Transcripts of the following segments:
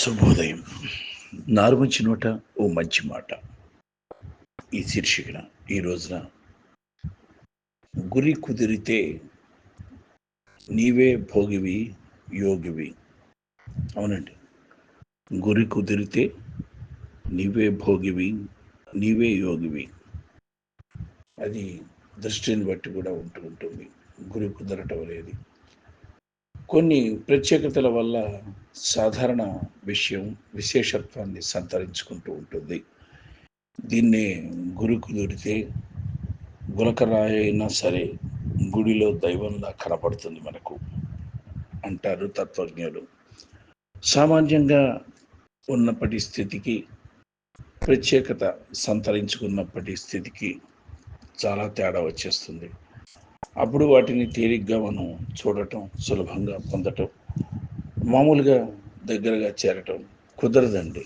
శుభోదయం. నారుమంచి నోట ఓ మంచి మాట. ఈ శీర్షికన ఈ రోజున గురి కుదిరితే నీవే భోగివి యోగివి. అవునండి. గురి కుదిరితే నీవే భోగివి నీవే యోగివి. అది దృష్టిని బట్టి కూడా ఉంటూ ఉంటుంది. గురి కుదరటం అనేది. కొన్ని ప్రత్యేకతల వల్ల సాధారణ విషయం విశేషత్వాన్ని సంతరించుకుంటూ ఉంటుంది. దీన్నే గురుకు దొరితే గులకరాయి అయినా సరే గుడిలో దైవంలా కనపడుతుంది మనకు అంటారు తత్వజ్ఞులు. సామాన్యంగా ఉన్నప్పటి స్థితికి ప్రత్యేకత సంతరించుకున్నప్పటి స్థితికి చాలా తేడా వచ్చేస్తుంది. అప్పుడు వాటిని తేలిగ్గా మనం చూడటం సులభంగా పొందటం మామూలుగా దగ్గరగా చేరటం కుదరదండి.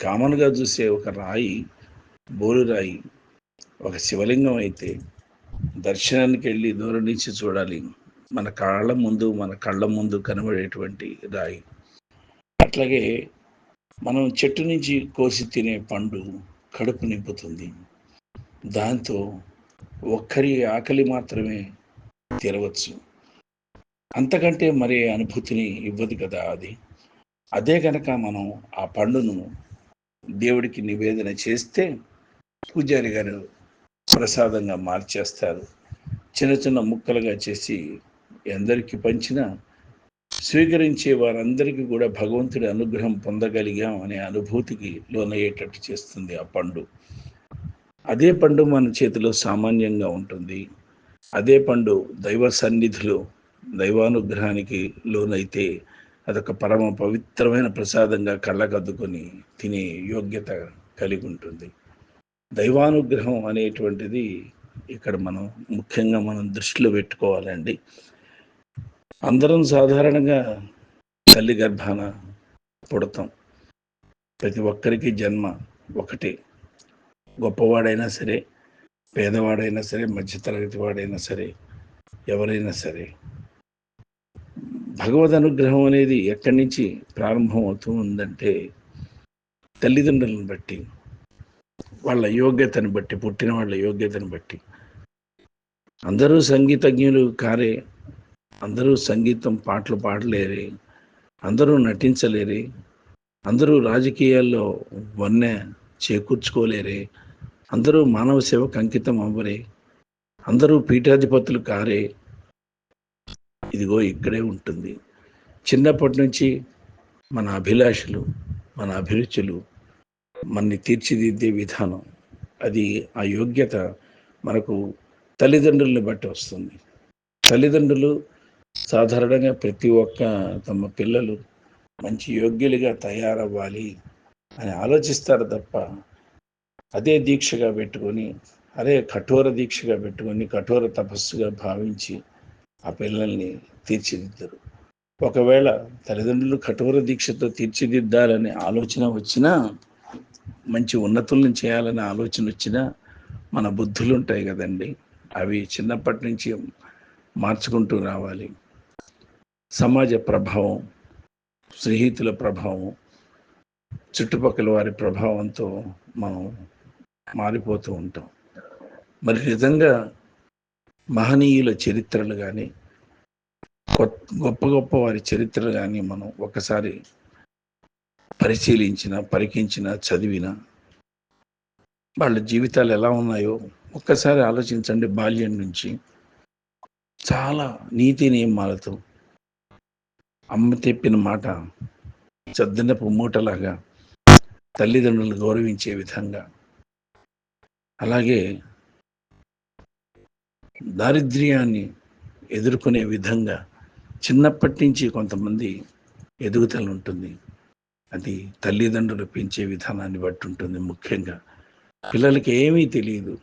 కామన్గా చూసే ఒక రాయి బోరు రాయి ఒక శివలింగం అయితే దర్శనానికి వెళ్ళి దూరం నుంచి చూడాలి. మన కాళ్ళ ముందు మన కళ్ళ ముందు కనబడేటువంటి రాయి. అట్లాగే మనం చెట్టు నుంచి కోసి తినే పండు కడుపు నింపుతుంది. దాంతో ఒక్కరి ఆకలి మాత్రమే తీరవచ్చు. అంతకంటే మరే అనుభూతిని ఇవ్వదు కదా అది. అదే కనుక మనం ఆ పండును దేవుడికి నివేదన చేస్తే పూజారి గారు ప్రసాదంగా మార్చేస్తారు. చిన్న చిన్న ముక్కలుగా చేసి అందరికీ పంచినా స్వీకరించే వారందరికీ కూడా భగవంతుడి అనుగ్రహం పొందగలిగాం అనే అనుభూతికి లోనయ్యేటట్టు చేస్తుంది ఆ పండు. అదే పండు మన చేతిలో సామాన్యంగా ఉంటుంది. అదే పండు దైవ సన్నిధిలో దైవానుగ్రహానికి లోనైతే అదొక పరమ పవిత్రమైన ప్రసాదంగా కళ్ళకద్దుకొని తినే యోగ్యత కలిగి ఉంటుంది. దైవానుగ్రహం అనేటువంటిది ఇక్కడ మనం ముఖ్యంగా మనం దృష్టిలో పెట్టుకోవాలండి. అందరం సాధారణంగా తల్లి గర్భాన పుడతాం. ప్రతి ఒక్కరికి జన్మ ఒకటే. గొప్పవాడైనా సరే పేదవాడైనా సరే మధ్యతరగతి వాడైనా సరే ఎవరైనా సరే భగవద్ అనుగ్రహం అనేది ఎక్కడి నుంచి ప్రారంభం అవుతూ ఉందంటే తల్లిదండ్రులను బట్టి వాళ్ళ యోగ్యతను బట్టి పుట్టిన వాళ్ళ యోగ్యతను బట్టి. అందరూ సంగీతజ్ఞులు కారే అందరూ సంగీతం పాటలు పాడలేరే అందరూ నటించలేరే అందరూ రాజకీయాల్లో వన్నె చేకూర్చుకోలేరే అందరూ మానవ సేవకు అంకితం అవ్వరే అందరూ పీఠాధిపతులు కారే. ఇదిగో ఇక్కడే ఉంటుంది. చిన్నప్పటి నుంచి మన అభిలాషలు మన అభిరుచులు మనని తీర్చిదిద్దే విధానం అది ఆ యోగ్యత మనకు తల్లిదండ్రులను బట్టి వస్తుంది. తల్లిదండ్రులు సాధారణంగా ప్రతి ఒక్క తమ పిల్లలు మంచి యోగ్యులుగా తయారవ్వాలి అని ఆలోచిస్తారు తప్ప అదే దీక్షగా పెట్టుకొని అదే కఠోర దీక్షగా పెట్టుకొని కఠోర తపస్సుగా భావించి ఆ పిల్లల్ని తీర్చిదిద్దరు ఒకవేళ తల్లిదండ్రులు కఠోర దీక్షతో తీర్చిదిద్దాలనే ఆలోచన వచ్చినా మంచి ఉన్నతులను చేయాలనే ఆలోచన వచ్చినా మన బుద్ధులు ఉంటాయి కదండి. అవి చిన్నప్పటి నుంచి మార్చుకుంటూ రావాలి. సమాజ ప్రభావం స్నేహితుల ప్రభావం చుట్టుపక్కల వారి ప్రభావంతో మనం మారిపోతూ ఉంటాం. మరి నిజంగా మహనీయుల చరిత్రలు కానీ గొప్ప గొప్ప వారి చరిత్రలు కానీ మనం ఒకసారి పరిశీలించిన పరికించిన చదివిన వాళ్ళ జీవితాలు ఎలా ఉన్నాయో ఒక్కసారి ఆలోచించండి. బాల్యం నుంచి చాలా నీతి నియమాలతో అమ్మ తెప్పిన మాట చద్దనపు మూటలాగా తల్లిదండ్రులు గౌరవించే విధంగా అలాగే దారిద్ర్యాన్ని ఎదుర్కొనే విధంగా చిన్నప్పటి నుంచి కొంతమంది ఎదుగుదల ఉంటుంది. అది తల్లిదండ్రులు పెంచే విధానాన్ని బట్టి ఉంటుంది ముఖ్యంగా. పిల్లలకి ఏమీ తెలియదు.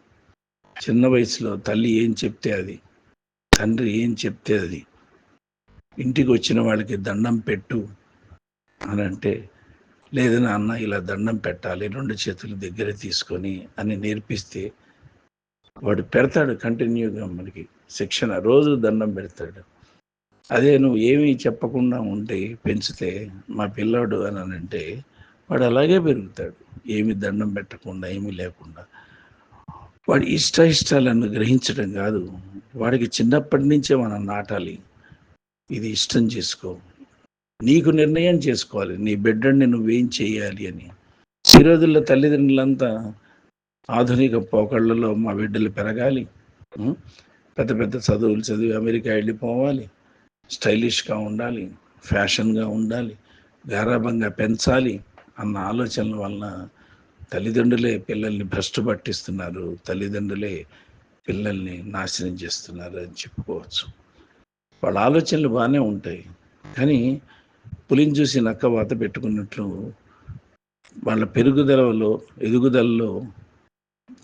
చిన్న వయసులో తల్లి ఏం చెప్తే అది తండ్రి ఏం చెప్తే అది ఇంటికి వచ్చిన వాళ్ళకి దండం పెట్టు అని అంటే లేదు నాన్న ఇలా దండం పెట్టాలి రెండు చేతులు దగ్గర తీసుకొని అని నేర్పిస్తే వాడు పెడతాడు కంటిన్యూగా మనకి శిక్షణ. రోజు దండం పెడతాడు. అదే నువ్వు ఏమీ చెప్పకుండా ఉంటే పెంచితే మా పిల్లాడు అని అని అంటే వాడు అలాగే పెరుగుతాడు. ఏమి దండం పెట్టకుండా ఏమీ లేకుండా. వాడి ఇష్ట ఇష్టాలను గ్రహించడం కాదు. వాడికి చిన్నప్పటి నుంచే మనం నాటాలి. ఇది ఇష్టం చేసుకో. నీకు నిర్ణయం చేసుకోవాలి. నీ బిడ్డని నువ్వేం చేయాలి అని. ఈ రోజుల్లో తల్లిదండ్రులంతా ఆధునిక పోకళ్ళలో మా బిడ్డలు పెరగాలి. పెద్ద పెద్ద చదువులు చదివి అమెరికా వెళ్ళిపోవాలి. స్టైలిష్గా ఉండాలి. ఫ్యాషన్గా ఉండాలి. గారాభంగా పెంచాలి అన్న ఆలోచనల వలన తల్లిదండ్రులే పిల్లల్ని భ్రష్టు పట్టిస్తున్నారు. తల్లిదండ్రులే పిల్లల్ని నాశనం చేస్తున్నారు అని చెప్పుకోవచ్చు. వాళ్ళ ఆలోచనలు బాగానే ఉంటాయి. కానీ పులిని చూసి నక్క వాత పెట్టుకున్నట్లు వాళ్ళ పెరుగుదలలో ఎదుగుదలలో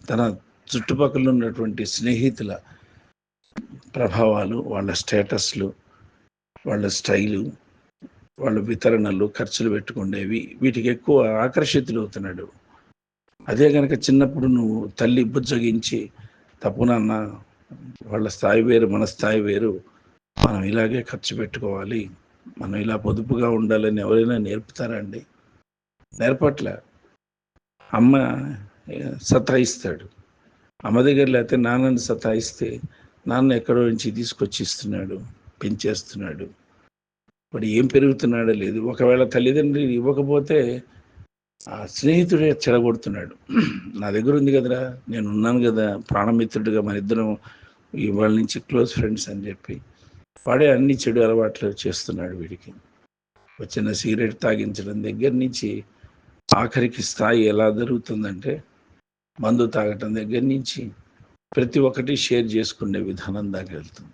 తన చుట్టుపక్కల ఉన్నటువంటి స్నేహితుల ప్రభావాలు వాళ్ళ స్టేటస్లు వాళ్ళ స్టైలు వాళ్ళ వితరణలు ఖర్చులు పెట్టుకునేవి వీటికి ఎక్కువ ఆకర్షితులు అవుతున్నాడు అదే కనుక చిన్నప్పుడు నువ్వు తల్లి బుజ్జగించి తప్పునన్న వాళ్ళ స్థాయి వేరు మన స్థాయి వేరు మనం ఇలాగే ఖర్చు పెట్టుకోవాలి మనం ఇలా పొదుపుగా ఉండాలని ఎవరైనా నేర్పుతారండి నేర్పట్లే. అమ్మ సతాయిస్తాడు. అమ్మ దగ్గర లేకపోతే నాన్నని సతాయిస్తే నాన్న ఎక్కడో నుంచి తీసుకొచ్చి ఇస్తున్నాడు పెంచేస్తున్నాడు. వాడు ఏం పెరుగుతున్నాడో లేదు. ఒకవేళ తల్లిదండ్రులు ఇవ్వకపోతే ఆ స్నేహితుడే చెడగొడుతున్నాడు. నా దగ్గర ఉంది కదరా నేను ఉన్నాను కదా ప్రాణమిత్రుడిగా మన ఇద్దరం ఇవాళ నుంచి క్లోజ్ ఫ్రెండ్స్ అని చెప్పి. వాడే అన్ని చెడు అలవాట్లు చేస్తున్నాడు వీడికి. వచ్చిన సిగరెట్ తాగించడం దగ్గర నుంచి ఆఖరికి స్థాయి ఎలా జరుగుతుందంటే మందు తాగటం దగ్గర నుంచి ప్రతి ఒక్కటి షేర్ చేసుకునే విధానం దాకా వెళ్తుంది.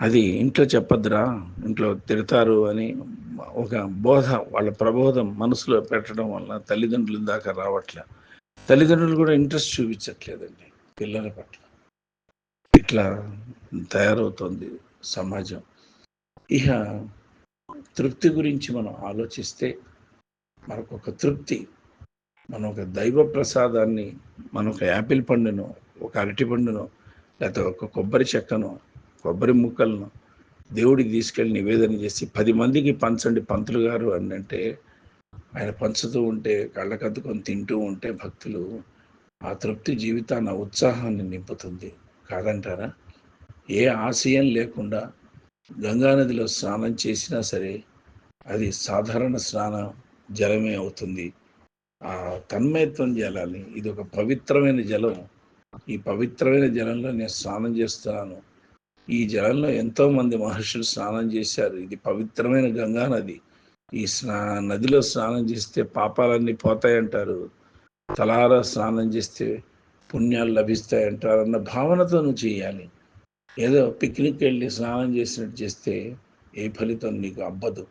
అది ఇంట్లో చెప్పద్దురా ఇంట్లో తిడతారు అని ఒక బోధ వాళ్ళ ప్రబోధం మనసులో పెట్టడం వల్ల తల్లిదండ్రుల దాకా రావట్లే. తల్లిదండ్రులు కూడా ఇంట్రెస్ట్ చూపించట్లేదండి పిల్లల పట్ల. ఇట్లా తయారవుతోంది. సమాజం. ఇహ తృప్తి గురించి మనం ఆలోచిస్తే మనకు ఒక తృప్తి. మనం ఒక దైవ ప్రసాదాన్ని మనం ఒక యాపిల్ పండును ఒక అరటి పండును లేకపోతే ఒక కొబ్బరి చెక్కను కొబ్బరి ముక్కలను దేవుడికి తీసుకెళ్ళి నివేదన చేసి పది మందికి పంచండి పంతులు గారు అని అంటే ఆయన పంచుతూ ఉంటే కళ్ళకద్దుకొని తింటూ ఉంటే భక్తులు ఆ తృప్తి జీవితాన్ని ఉత్సాహాన్ని నింపుతుంది. కాదంటారా? ఏ ఆశయం లేకుండా గంగానదిలో స్నానం చేసినా సరే అది సాధారణ స్నానం జలమే అవుతుంది. ఆ తన్మయత్వం జలాన్ని ఇది ఒక పవిత్రమైన జలం. ఈ పవిత్రమైన జలంలో నేను స్నానం చేస్తున్నాను. ఈ జలంలో ఎంతోమంది మహర్షులు స్నానం చేశారు. ఇది పవిత్రమైన గంగా నది. ఈ స్నా నదిలో స్నానం చేస్తే పాపాలన్నీ పోతాయంటారు. తలారా స్నానం చేస్తే పుణ్యాలు లభిస్తాయంటారు అన్న భావనతో నువ్వు చేయాలి. ఏదో పిక్నిక్ వెళ్ళి స్నానం చేసినట్టు చేస్తే ఏ ఫలితం నీకు అబ్బదు.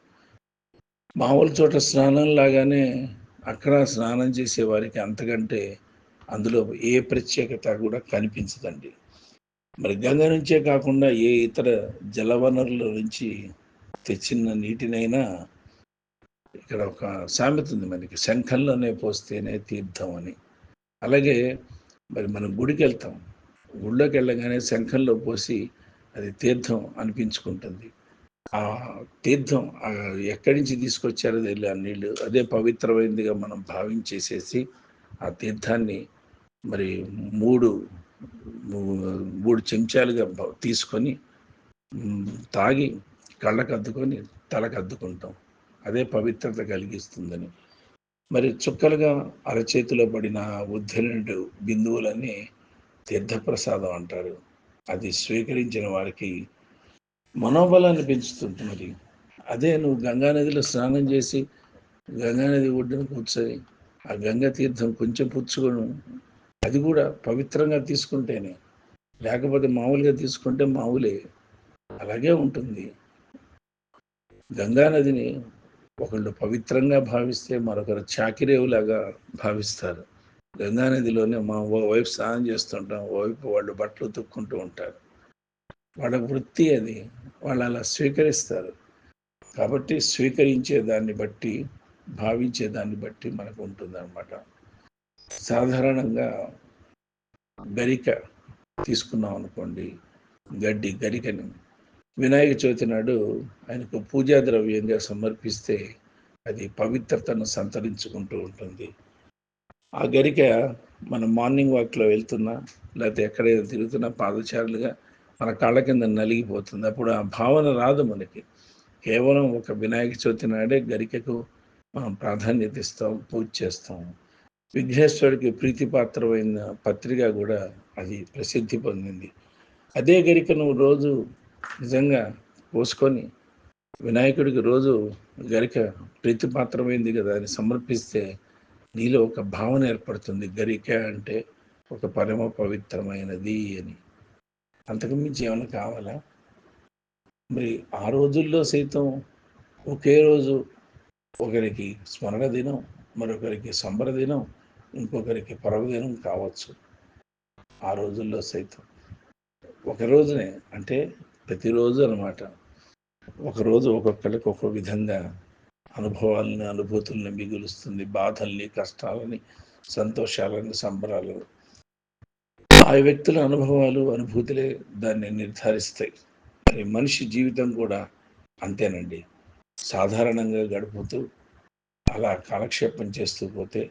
మామూలు చోట స్నానం లాగానే అక్కడ స్నానం చేసే వారికి అంతకంటే అందులో ఏ ప్రత్యేకత కూడా కనిపించదండి. మరి గంగ నుంచే కాకుండా ఏ ఇతర జలవనరుల నుంచి తెచ్చిన నీటినైనా ఇక్కడ ఒక సామెత ఉంది మనకి శంఖంలోనే పోస్తేనే తీర్థం అని. అలాగే మరి మనం గుడికి వెళ్తాం గుళ్ళోకి వెళ్ళగానే శంఖంలో పోసి అది తీర్థం అనిపించుకుంటుంది. ఆ తీర్థం ఎక్కడి నుంచి తీసుకొచ్చారో తెలియదు ఆ నీళ్ళు అదే పవిత్రమైనదిగా మనం భావించేసేసి ఆ తీర్థాన్ని మరి మూడు మూడు చెంచాలుగా తీసుకొని తాగి కళ్ళకు అద్దుకొని తలకు అద్దుకుంటాం. అదే పవిత్రత కలిగిస్తుందని. మరి చుక్కలుగా అరచేతిలో పడిన ఉద్ధరణుడు బిందువులన్నీ తీర్థప్రసాదం అంటారు. అది స్వీకరించిన వారికి మనోబలాన్ని పెంచుతుంది మరి. అదే నువ్వు గంగానదిలో స్నానం చేసి గంగానది ఒడ్డున కూర్చొని ఆ గంగా తీర్థం కొంచెం పుచ్చుకోను. అది కూడా పవిత్రంగా తీసుకుంటేనే. లేకపోతే మామూలుగా తీసుకుంటే మామూలే. అలాగే ఉంటుంది. గంగానదిని ఒకళ్ళు పవిత్రంగా భావిస్తే మరొకరు చాకిరేవులాగా భావిస్తారు. గంగానదిలోనే మా ఓ వైపు స్నానం చేస్తుంటాం. ఓ వైపు వాళ్ళు బట్టలు ఉతుక్కుంటూ ఉంటారు. వాళ్ళ వృత్తి అది. వాళ్ళు అలా స్వీకరిస్తారు. కాబట్టి స్వీకరించే దాన్ని బట్టి భావించే దాన్ని బట్టి మనకు ఉంటుందన్నమాట. సాధారణంగా గరిక తీసుకున్నాం అనుకోండి. గడ్డి గరికని. వినాయక చవితి నాడు ఆయనకు పూజా ద్రవ్యంగా సమర్పిస్తే అది పవిత్రతను సంతరించుకుంటూ ఉంటుంది. ఆ గరిక మనం మార్నింగ్ వాక్లో వెళ్తున్నా లేకపోతే ఎక్కడైనా తిరుగుతున్నా పాదచారులుగా మన కాళ్ళ కింద నలిగిపోతుంది. అప్పుడు ఆ భావన రాదు మనకి. కేవలం ఒక వినాయక చవితి నాడే గరికకు మనం ప్రాధాన్యత ఇస్తాం పూజ చేస్తాం. విఘ్నేశ్వరుడికి ప్రీతిపాత్రమైన పత్రిక కూడా అది ప్రసిద్ధి పొందింది. అదే గరిక నువ్వు రోజు నిజంగా పోసుకొని వినాయకుడికి రోజు గరిక ప్రీతిపాత్రమైంది కదా అని సమర్పిస్తే నీలో ఒక భావన ఏర్పడుతుంది. గరిక అంటే ఒక పరమ పవిత్రమైనది అని. అంతకు మించి ఏమైనా కావాలా? మరి ఆ రోజుల్లో సైతం ఒకే రోజు ఒకరికి స్మరణ దినం మరొకరికి సంబర దినం ఇంకొకరికి పర్వదినం కావచ్చు. ఆ రోజుల్లో సైతం. ఒక రోజునే అంటే ప్రతిరోజు అనమాట ఒకరోజు ఒక్కొక్కరికి ఒక్కొక్క విధంగా అనుభవాలని అనుభూతుల్ని మిగులుస్తుంది బాధల్ని కష్టాలని సంతోషాలని సంబరాలను. ఆ వ్యక్తుల అనుభవాలు అనుభూతులే దాన్ని నిర్ధారిస్తాయి. మరి మనిషి జీవితం కూడా అంతేనండి. సాధారణంగా గడుపుతూ అలా కాలక్షేపం చేస్తూ పోతే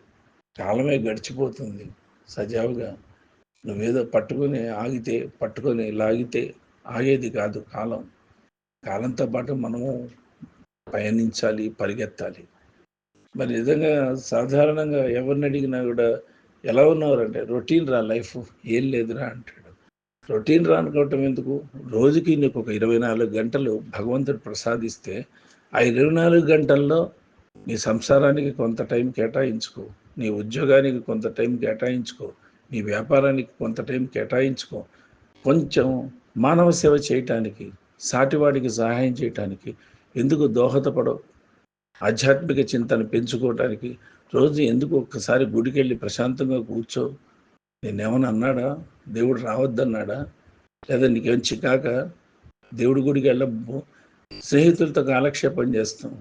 కాలమే గడిచిపోతుంది. సజావుగా నువ్వేదో పట్టుకొని ఆగితే పట్టుకొని లాగితే ఆగేది కాదు కాలం. కాలంతో పాటు మనము పయనించాలి పరిగెత్తాలి. మరి నిజంగా సాధారణంగా ఎవరిని అడిగినా కూడా ఎలా ఉన్నారంటే రొటీన్ రా లైఫ్ ఏం లేదురా అంటాడు. రొటీన్ రా అనుకోవటం ఎందుకు? రోజుకి నీకు ఒక ఇరవై నాలుగు గంటలు భగవంతుడు ప్రసాదిస్తే ఆ ఇరవై నాలుగు గంటల్లో నీ సంసారానికి కొంత టైం కేటాయించుకో నీ ఉద్యోగానికి కొంత టైం కేటాయించుకో నీ వ్యాపారానికి కొంత టైం కేటాయించుకో. కొంచెం మానవ సేవ చేయటానికి సాటివాడికి సహాయం చేయటానికి ఎందుకు దోహదపడవు? ఆధ్యాత్మిక చింతను పెంచుకోవటానికి రోజు ఎందుకు ఒక్కసారి గుడికి వెళ్ళి ప్రశాంతంగా కూర్చో నేనేమన్నా అన్నాడా? దేవుడు రావద్దన్నాడా? లేదా నీకేం చికాక? దేవుడి గుడికి వెళ్ళము స్నేహితులతో కాలక్షేపం చేస్తాం.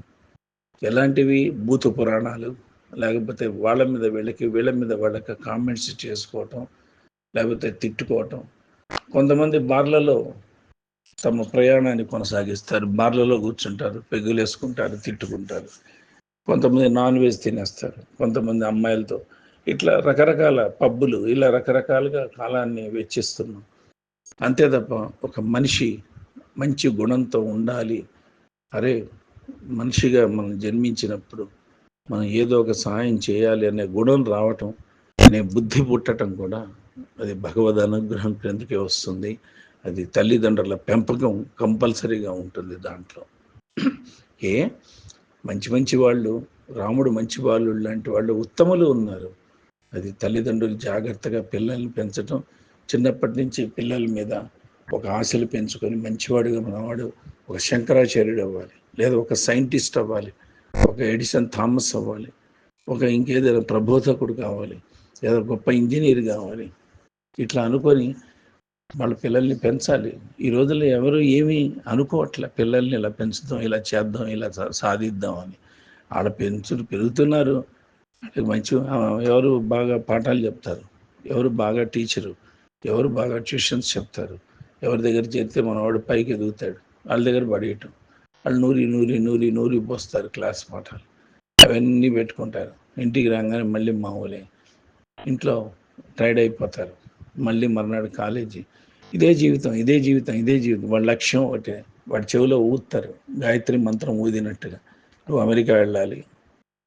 ఎలాంటివి? భూత పురాణాలు లేకపోతే వాళ్ళ మీద వీళ్ళకి వీళ్ళ మీద వాళ్ళకి కామెంట్స్ చేసుకోవటం లేకపోతే తిట్టుకోవటం. కొంతమంది బార్లలో తమ ప్రయాణాన్ని కొనసాగిస్తారు. బార్లలో కూర్చుంటారు పెగ్గులు వేసుకుంటారు తిట్టుకుంటారు. కొంతమంది నాన్ వెజ్ తినేస్తారు. కొంతమంది అమ్మాయిలతో ఇట్లా రకరకాల పబ్బులు ఇలా రకరకాలుగా కాలాన్ని వెచ్చిస్తున్నాం. అంతే తప్ప ఒక మనిషి మంచి గుణంతో ఉండాలి. అరే మనిషిగా మనం జన్మించినప్పుడు మనం ఏదో ఒక సహాయం చేయాలి అనే గుణం రావటం అనే బుద్ధి పుట్టడం కూడా అది భగవద్ అనుగ్రహం క్రిందకే వస్తుంది. అది తల్లిదండ్రుల పెంపకం కంపల్సరీగా ఉంటుంది దాంట్లో. ఏ? మంచి మంచి వాళ్ళు రాముడు మంచి వాళ్ళు లాంటి వాళ్ళు ఉత్తములు ఉన్నారు. అది తల్లిదండ్రులు జాగ్రత్తగా పిల్లల్ని పెంచడం చిన్నప్పటి నుంచి పిల్లల మీద ఒక ఆశలు పెంచుకొని మంచివాడుగా మనవాడు ఒక శంకరాచార్యుడు అవ్వాలి లేదా ఒక సైంటిస్ట్ అవ్వాలి ఒక ఎడిసన్ థామస్ అవ్వాలి ఒక ఇంకేదైనా ప్రబోధకుడు కావాలి లేదా గొప్ప ఇంజనీర్ కావాలి. ఇట్లా అనుకొని వాళ్ళ పిల్లల్ని పెంచాలి. ఈ రోజుల్లో ఎవరు ఏమీ అనుకోవట్లే. పిల్లల్ని ఇలా పెంచుదాం ఇలా చేద్దాం ఇలా సాధిద్దాం అని. వాళ్ళ పెంచు పెరుగుతున్నారు. మంచి ఎవరు బాగా పాఠాలు చెప్తారు. ఎవరు బాగా టీచరు. ఎవరు బాగా ట్యూషన్స్ చెప్తారు. ఎవరి దగ్గర చేస్తే మనవాడు పైకి ఎదుగుతాడు. వాళ్ళ దగ్గర పడేయటం. వాళ్ళు నూరి నూరి నూరి నూరి పోస్తారు క్లాస్ పాఠాలు. అవన్నీ పెట్టుకుంటారు. ఇంటికి రాగానే మళ్ళీ మామూలే. ఇంట్లో టైర్డ్ అయిపోతారు. మళ్ళీ మర్నాడు కాలేజీ. ఇదే జీవితం ఇదే జీవితం ఇదే జీవితం. వాళ్ళ లక్ష్యం ఒకటే. వాడి చెవిలో ఊతారు. గాయత్రి మంత్రం ఊదినట్టుగా. నువ్వు అమెరికా వెళ్ళాలి.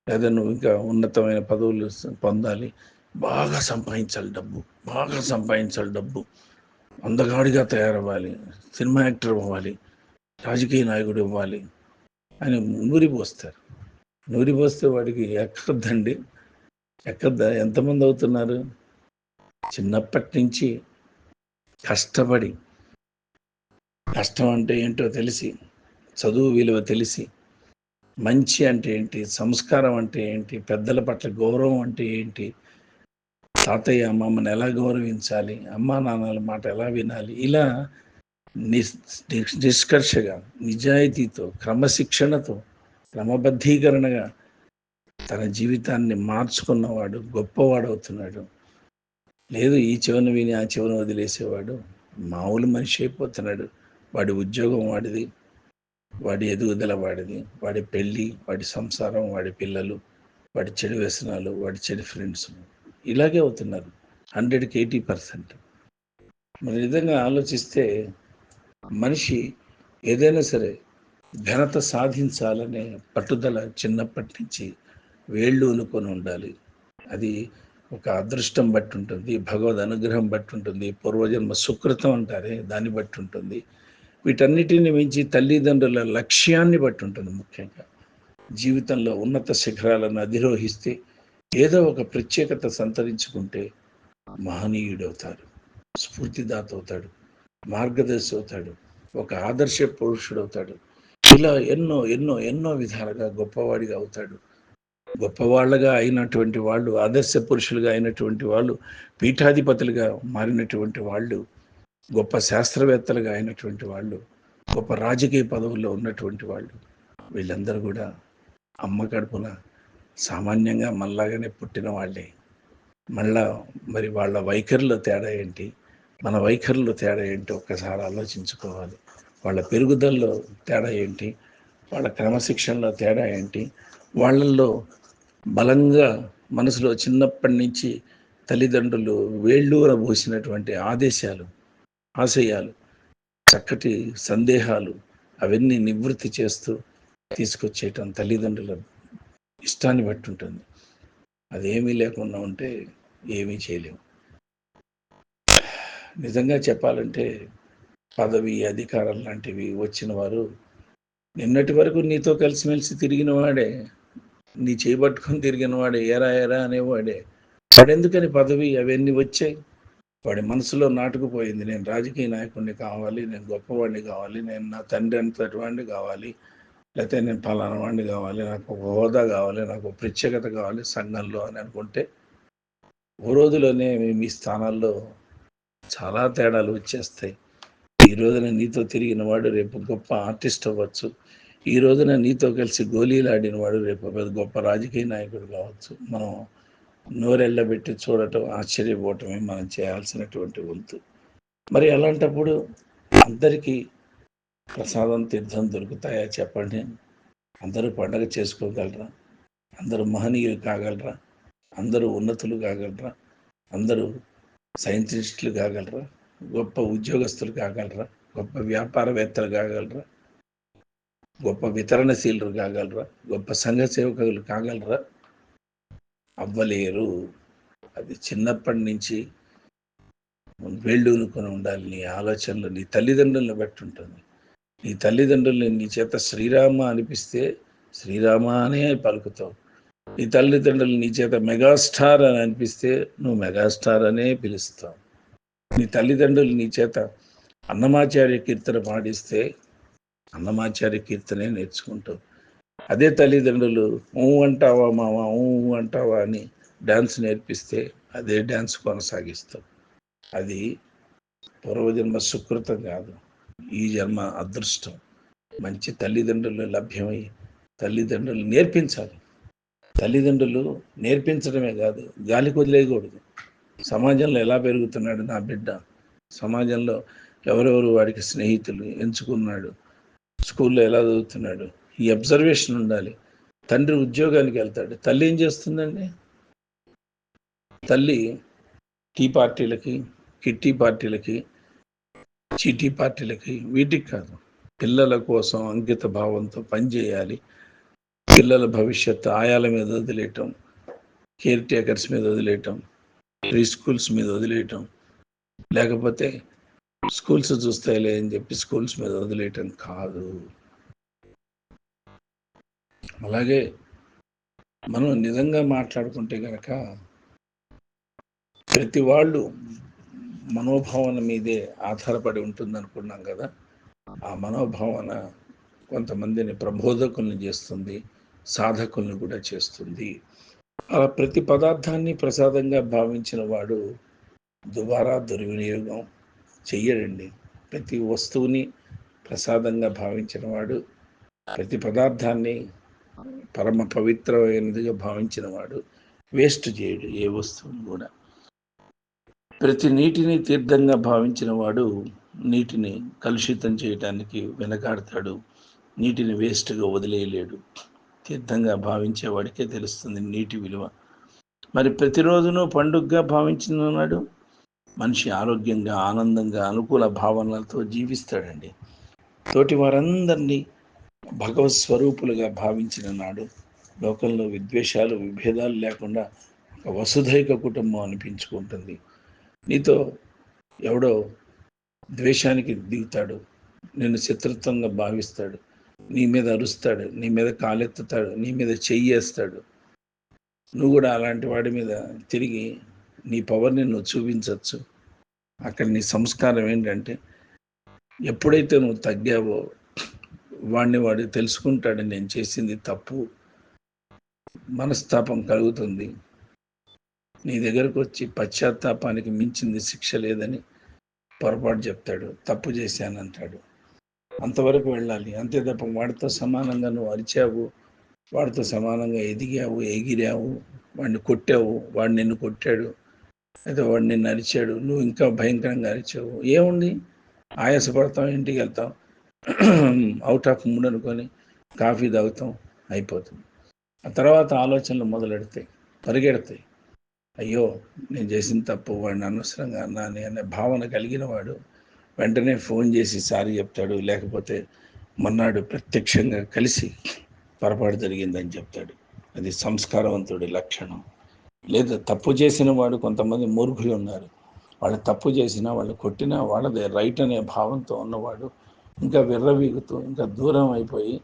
లేదా నువ్వు ఇంకా ఉన్నతమైన పదవులు పొందాలి. బాగా సంపాదించాలి డబ్బు. బాగా సంపాదించాలి డబ్బు. అందగాడిగా తయారవ్వాలి. సినిమా యాక్టర్ అవ్వాలి. రాజకీయ నాయకుడు ఇవ్వాలి అని నూరిపోస్తారు నూరిపోస్తే వాడికి ఎక్కద్దండి ఎక్కద్దా ఎంతమంది అవుతున్నారు? చిన్నప్పటి నుంచి కష్టపడి కష్టం అంటే ఏంటో తెలిసి చదువు విలువ తెలిసి మంచి అంటే ఏంటి సంస్కారం అంటే ఏంటి పెద్దల పట్ల గౌరవం అంటే ఏంటి తాతయ్య అమ్మమ్మని ఎలా గౌరవించాలి అమ్మా నాన్నల మాట ఎలా వినాలి ఇలా నిష్కర్షగా నిజాయితీతో క్రమశిక్షణతో క్రమబద్ధీకరణగా తన జీవితాన్ని మార్చుకున్నవాడు గొప్పవాడు అవుతున్నాడు లేదు ఈ చెవును విని ఆ చెవును వదిలేసేవాడు మామూలు మనిషి అయిపోతున్నాడు. వాడి ఉద్యోగం వాడిది వాడి ఎదుగుదల వాడిది వాడి పెళ్ళి వాడి సంసారం వాడి పిల్లలు వాడి చెడు వ్యసనాలు వాడి చెడు ఫ్రెండ్స్ ఇలాగే అవుతున్నారు. హండ్రెడ్కి ఎయిటీ పర్సెంట్. మరి నిజంగా ఆలోచిస్తే మనిషి ఏదైనా సరే ఘనత సాధించాలనే పట్టుదల చిన్నప్పటి నుంచి వేళ్ళు అనుకొని ఉండాలి. అది ఒక అదృష్టం బట్టి ఉంటుంది భగవద్ అనుగ్రహం బట్టి ఉంటుంది పూర్వజన్మ సుకృతం అంటారే దాన్ని బట్టి ఉంటుంది వీటన్నిటిని మించి తల్లిదండ్రుల లక్ష్యాన్ని బట్టి ఉంటుంది ముఖ్యంగా. జీవితంలో ఉన్నత శిఖరాలను అధిరోహిస్తే ఏదో ఒక ప్రత్యేకత సంతరించుకుంటే మహనీయుడవుతాడు స్ఫూర్తిదాత అవుతాడు మార్గదర్శి అవుతాడు ఒక ఆదర్శ పురుషుడు అవుతాడు ఇలా ఎన్నో ఎన్నో ఎన్నో విధాలుగా గొప్పవాడిగా అవుతాడు. గొప్పవాళ్ళగా అయినటువంటి వాళ్ళు ఆదర్శ పురుషులుగా అయినటువంటి వాళ్ళు పీఠాధిపతులుగా మారినటువంటి వాళ్ళు గొప్ప శాస్త్రవేత్తలుగా అయినటువంటి వాళ్ళు గొప్ప రాజకీయ పదవుల్లో ఉన్నటువంటి వాళ్ళు వీళ్ళందరూ కూడా అమ్మ కడుపున సామాన్యంగా మనలాగానే పుట్టిన వాళ్ళే. మళ్ళా మరి వాళ్ళ వైఖరిలో తేడా ఏంటి? మన వైఖరిలో తేడా ఏంటి ఒక్కసారి ఆలోచించుకోవాలి. వాళ్ళ పెరుగుదలలో తేడా ఏంటి? వాళ్ళ క్రమశిక్షణలో తేడా ఏంటి? వాళ్ళల్లో బలంగా మనసులో చిన్నప్పటి నుంచి తల్లిదండ్రులు వేళ్ళూర పోసినటువంటి ఆదేశాలు ఆశయాలు చక్కటి సందేహాలు అవన్నీ నివృత్తి చేస్తూ తీసుకొచ్చేయటం తల్లిదండ్రుల ఇష్టాన్ని బట్టి ఉంటుంది. అదేమీ లేకుండా ఉంటే ఏమీ చేయలేము నిజంగా చెప్పాలంటే పదవి అధికారం లాంటివి వచ్చిన వారు నిన్నటి వరకు నీతో కలిసిమెలిసి తిరిగిన వాడే. నీ చేయబట్టుకొని తిరిగిన వాడే ఎరా ఎరా అనేవాడే. వాడెందుకని పదవి అవన్నీ వచ్చాయి? వాడి మనసులో నాటుకుపోయింది. నేను రాజకీయ నాయకుడిని కావాలి నేను గొప్పవాడిని కావాలి నేను నా తండ్రి అంతటి వాడిని కావాలి లేకపోతే నేను ఫలానా వాడిని కావాలి నాకు ఒక హోదా కావాలి నాకు ఒక ప్రత్యేకత కావాలి సంఘంలో అని అనుకుంటే ఓ రోజులోనే మీ స్థానాల్లో చాలా తేడాలు వచ్చేస్తాయి. ఈ రోజున నీతో తిరిగిన వాడు రేపు గొప్ప ఆర్టిస్ట్ అవ్వచ్చు. ఈ రోజున నీతో కలిసి గోళీలాడిన వాడు రేపు పెద్ద గొప్ప రాజకీయ నాయకుడు కావచ్చు. మనం నోరెళ్ళబెట్టి చూడటం ఆశ్చర్యపోవటమే మనం చేయాల్సినటువంటి వంతు. మరి అలాంటప్పుడు అందరికీ ప్రసాదం తీర్థం దొరుకుతాయా చెప్పండి? అందరూ పండగ చేసుకోగలరా? అందరూ మహనీయులు కాగలరా? అందరూ ఉన్నతులు కాగలరా? అందరూ సైంటిస్టులు కాగలరా? గొప్ప ఉద్యోగస్తులు కాగలరా? గొప్ప వ్యాపారవేత్తలు కాగలరా? గొప్ప వితరణశీలు కాగలరా? గొప్ప సంఘ సేవకులు కాగలరా? అవ్వలేరు. అది చిన్నప్పటి నుంచి వేళ్ళూనుకొని ఉండాలి. నీ ఆలోచనలు నీ తల్లిదండ్రులను బట్టి ఉంటుంది. నీ తల్లిదండ్రుల్ని నీ చేత శ్రీరామ అనిపిస్తే శ్రీరామ అనే పలుకుతావు. నీ తల్లిదండ్రులు నీ చేత మెగాస్టార్ అని అనిపిస్తే నువ్వు మెగాస్టార్ అనే పిలుస్తావు. నీ తల్లిదండ్రులు నీ చేత అన్నమాచార్య కీర్తన పాడిస్తే అన్నమాచార్య కీర్తనే నేర్చుకుంటాం అదే తల్లిదండ్రులు ఊ అంటావా మామ ఊ అంటావా అని డ్యాన్స్ నేర్పిస్తే అదే డ్యాన్స్ కొనసాగిస్తాం అది పూర్వజన్మ సుకృతం కాదు ఈ జన్మ అదృష్టం. మంచి తల్లిదండ్రులు లభ్యమై తల్లిదండ్రులు నేర్పించాలి. తల్లిదండ్రులు నేర్పించడమే కాదు గాలికి వదిలేయకూడదు. సమాజంలో ఎలా పెరుగుతున్నాడు నా బిడ్డ? సమాజంలో ఎవరెవరు వాడికి స్నేహితులు ఎంచుకున్నాడు? స్కూల్లో ఎలా చదువుతున్నాడు? ఈ అబ్జర్వేషన్ ఉండాలి. తండ్రి ఉద్యోగానికి వెళ్తాడు. తల్లి ఏం చేస్తుందండి? తల్లి టీ పార్టీలకి కిట్టి పార్టీలకి చీటీ పార్టీలకి వీటికి కాదు. పిల్లల కోసం అంకిత భావంతో పనిచేయాలి పిల్లల భవిష్యత్తు ఆయాల మీద వదిలేయటం కేర్ టేకర్స్ మీద వదిలేయటం ప్రీ స్కూల్స్ మీద వదిలేయటం లేకపోతే స్కూల్స్ చూస్తాయిలే అని చెప్పి స్కూల్స్ మీద వదిలేయటం కాదు. అలాగే మనం నిజంగా మాట్లాడుకుంటే కనుక ప్రతి వాళ్ళు మనోభావన మీదే ఆధారపడి ఉంటుంది అనుకున్నాం కదా. ఆ మనోభావన కొంతమందిని ప్రబోధకుల్ని చేస్తుంది సాధకుల్ని కూడా చేస్తుంది. అలా ప్రతి పదార్థాన్ని ప్రసాదంగా భావించిన వాడు దుబారా దుర్వినియోగం. చెయ్యడండి. ప్రతి వస్తువుని ప్రసాదంగా భావించిన వాడు ప్రతి పదార్థాన్ని పరమ పవిత్రమైనదిగా భావించిన వాడు వేస్ట్ చేయడు ఏ వస్తువుని కూడా. ప్రతి నీటిని తీర్థంగా భావించిన వాడు నీటిని కలుషితం చేయటానికి వెనకాడతాడు నీటిని వేస్ట్గా వదిలేయలేడు. తీర్థంగా భావించేవాడికే తెలుస్తుంది నీటి విలువ. మరి ప్రతిరోజును పండుగగా భావించినాడు మనిషి ఆరోగ్యంగా ఆనందంగా అనుకూల భావనలతో జీవిస్తాడండి. తోటి వారందరినీ భగవత్ స్వరూపులుగా భావించిన నాడు లోకంలో విద్వేషాలు విభేదాలు లేకుండా ఒక వసుధైక కుటుంబం అనిపించుకుంటుంది. నీతో ఎవడో ద్వేషానికి దిగుతాడు నిన్ను శత్రుత్వంగా భావిస్తాడు నీ మీద అరుస్తాడు నీ మీద కాలెత్తుతాడు నీ మీద చెయ్యేస్తాడు. నువ్వు కూడా అలాంటి వాడి మీద తిరిగి నీ పవర్ని నువ్వు చూపించవచ్చు అక్కడ నీ సంస్కారం ఏంటంటే ఎప్పుడైతే నువ్వు తగ్గావో వాడిని వాడు తెలుసుకుంటాడు నేను చేసింది తప్పు. మనస్తాపం కలుగుతుంది. నీ దగ్గరకు వచ్చి పశ్చాత్తాపానికి మించింది శిక్ష లేదని పొరపాటు చెప్తాడు. తప్పు చేశానంటాడు. అంతవరకు వెళ్ళాలి. అంతే తప్ప వాడితో సమానంగా నువ్వు అరిచావు వాడితో సమానంగా ఎదిగావు ఎగిరావు వాడిని కొట్టావు వాడు నిన్ను కొట్టాడు. అయితే వాడు నిన్ను అరిచాడు నువ్వు ఇంకా భయంకరంగా అరిచావు. ఏముంది? ఆయాసపడతాం ఇంటికి వెళ్తాం. అవుట్ ఆఫ్ మూడ్ అనుకొని కాఫీ తాగుతాం అయిపోతుంది. ఆ తర్వాత ఆలోచనలు మొదలెడతాయి పరిగెడతాయి. అయ్యో నేను చేసిన తప్పు వాడిని అనవసరంగా అన్నాను అనే భావన కలిగిన వాడు వెంటనే ఫోన్ చేసి సారీ చెప్తాడు లేకపోతే మొన్నాడు ప్రత్యక్షంగా కలిసి పొరపాటు జరిగిందని చెప్తాడు. అది సంస్కారవంతుడి లక్షణం. లేదా తప్పు చేసిన వాడు కొంతమంది మూర్ఖులు ఉన్నారు. వాళ్ళు తప్పు చేసినా వాళ్ళు కొట్టినా వాళ్ళదే రైట్ అనే భావంతో ఉన్నవాడు ఇంకా విర్రవీగుతూ ఇంకా దూరం అయిపోయి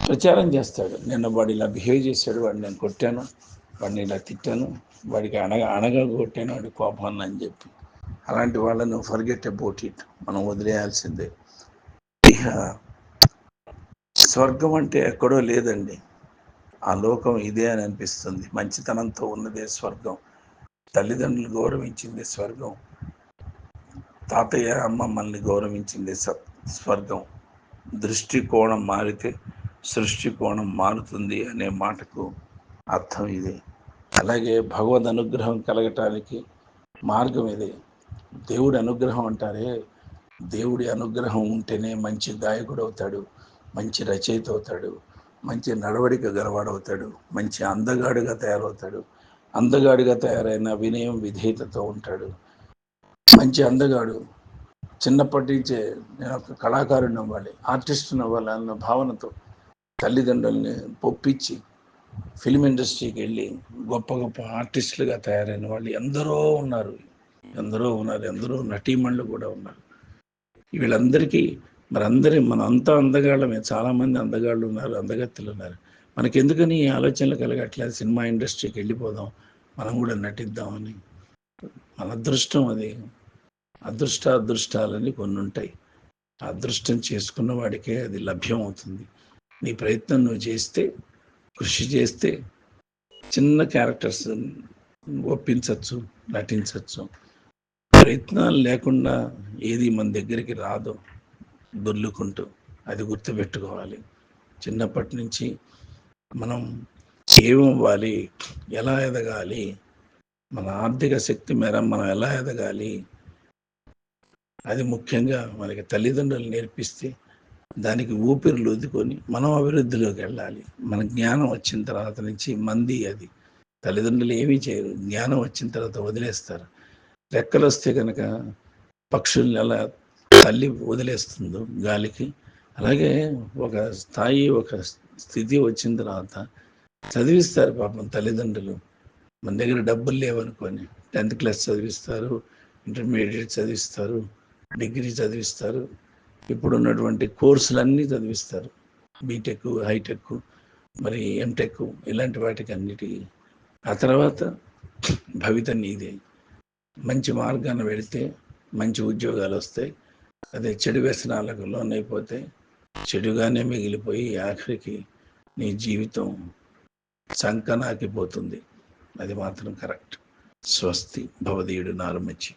ప్రచారం చేస్తాడు. నిన్న వాడు ఇలా బిహేవ్ చేశాడు వాడిని నేను కొట్టాను వాడిని ఇలా తిట్టాను వాడికి అనగా అనగా కొట్టాను వాడి కోపాన్ని అని చెప్పి. అలాంటి వాళ్ళను ఫర్గెట్ అబౌట్ ఇట్ మనం వదిలేయాల్సిందే. ఇక స్వర్గం అంటే ఎక్కడో లేదండి. ఆ లోకం ఇదే అని అనిపిస్తుంది. మంచితనంతో ఉన్నదే స్వర్గం. తల్లిదండ్రులు గౌరవించింది స్వర్గం. తాతయ్య అమ్మ అమ్మమ్మల్ని గౌరవించింది స్వర్గం. దృష్టికోణం మారితే సృష్టికోణం మారుతుంది అనే మాటకు అర్థం ఇది. అలాగే భగవద్ అనుగ్రహం కలగటానికి మార్గం ఇది. దేవుడి అనుగ్రహం అంటారే దేవుడి అనుగ్రహం ఉంటేనే మంచి గాయకుడు అవుతాడు మంచి రచయిత అవుతాడు. మంచి నడవడిక గలవాడవుతాడు మంచి అందగాడుగా తయారవుతాడు. అందగాడిగా తయారైన వినయం విధేయతతో ఉంటాడు. మంచి అందగాడు చిన్నప్పటి నుంచే నేను ఒక కళాకారుని అవ్వాలి ఆర్టిస్ట్ని అవ్వాలి అన్న భావనతో తల్లిదండ్రుల్ని పొప్పించి ఫిలిం ఇండస్ట్రీకి వెళ్ళి గొప్ప గొప్ప ఆర్టిస్టులుగా తయారైన వాళ్ళు ఎందరో ఉన్నారు. ఎందరో ఉన్నారు ఎందరో నటీమణులు కూడా ఉన్నారు. వీళ్ళందరికీ మరి అందరి మన అంతా అందగాళ్ళమే చాలామంది అందగాళ్ళు ఉన్నారు అందగత్తులు ఉన్నారు. మనకెందుకని ఈ ఆలోచనలు కలగట్లేదు? సినిమా ఇండస్ట్రీకి వెళ్ళిపోదాం మనం కూడా నటిద్దామని. మన అదృష్టం అది. అదృష్ట అదృష్టాలని కొన్ని ఉంటాయి అదృష్టం చేసుకున్న వాడికే అది లభ్యం అవుతుంది నీ ప్రయత్నం నువ్వు చేస్తే కృషి చేస్తే చిన్న క్యారెక్టర్స్ ఒప్పించవచ్చు నటించవచ్చు ప్రయత్నాలు లేకుండా ఏది మన దగ్గరికి రాదు. దొర్లుకుంటూ అది గుర్తుపెట్టుకోవాలి. చిన్నప్పటి నుంచి మనం ఏమివ్వాలి ఎలా ఎదగాలి? మన ఆర్థిక శక్తి మేర మనం ఎలా ఎదగాలి? అది ముఖ్యంగా మనకి తల్లిదండ్రులు నేర్పిస్తే దానికి ఊపిరిలు లొద్దుకొని మనం అభివృద్ధిలోకి వెళ్ళాలి. మన జ్ఞానం వచ్చిన తర్వాత నుంచి మంది అది. తల్లిదండ్రులు ఏమీ చేయరు. జ్ఞానం వచ్చిన తర్వాత వదిలేస్తారు. రెక్కలు వస్తే కనుక పక్షుల్ని ఎలా తల్లి వదిలేస్తుందో గాలికి. అలాగే ఒక స్థాయి ఒక స్థితి వచ్చిన తర్వాత చదివిస్తారు పాపం తల్లిదండ్రులు. మన దగ్గర డబ్బులు లేవనుకొని టెన్త్ క్లాస్ చదివిస్తారు ఇంటర్మీడియట్ చదివిస్తారు డిగ్రీ చదివిస్తారు. ఇప్పుడు ఉన్నటువంటి కోర్సులన్నీ చదివిస్తారు. బీటెక్ హైటెక్ మరి ఎంటెక్ ఇలాంటి వాటికి అన్నిటికీ ఆ తర్వాత భవిత నీదే. మంచి మార్గాన్ని వెళితే మంచి ఉద్యోగాలు వస్తాయి. అదే చెడు వ్యసనాలకు లోనైపోతే చెడుగానే మిగిలిపోయి ఆఖరికి నీ జీవితం సంకనాకిపోతుంది. అది మాత్రం కరెక్ట్. స్వస్తి. భవదీయుడు నారుమచ్చి.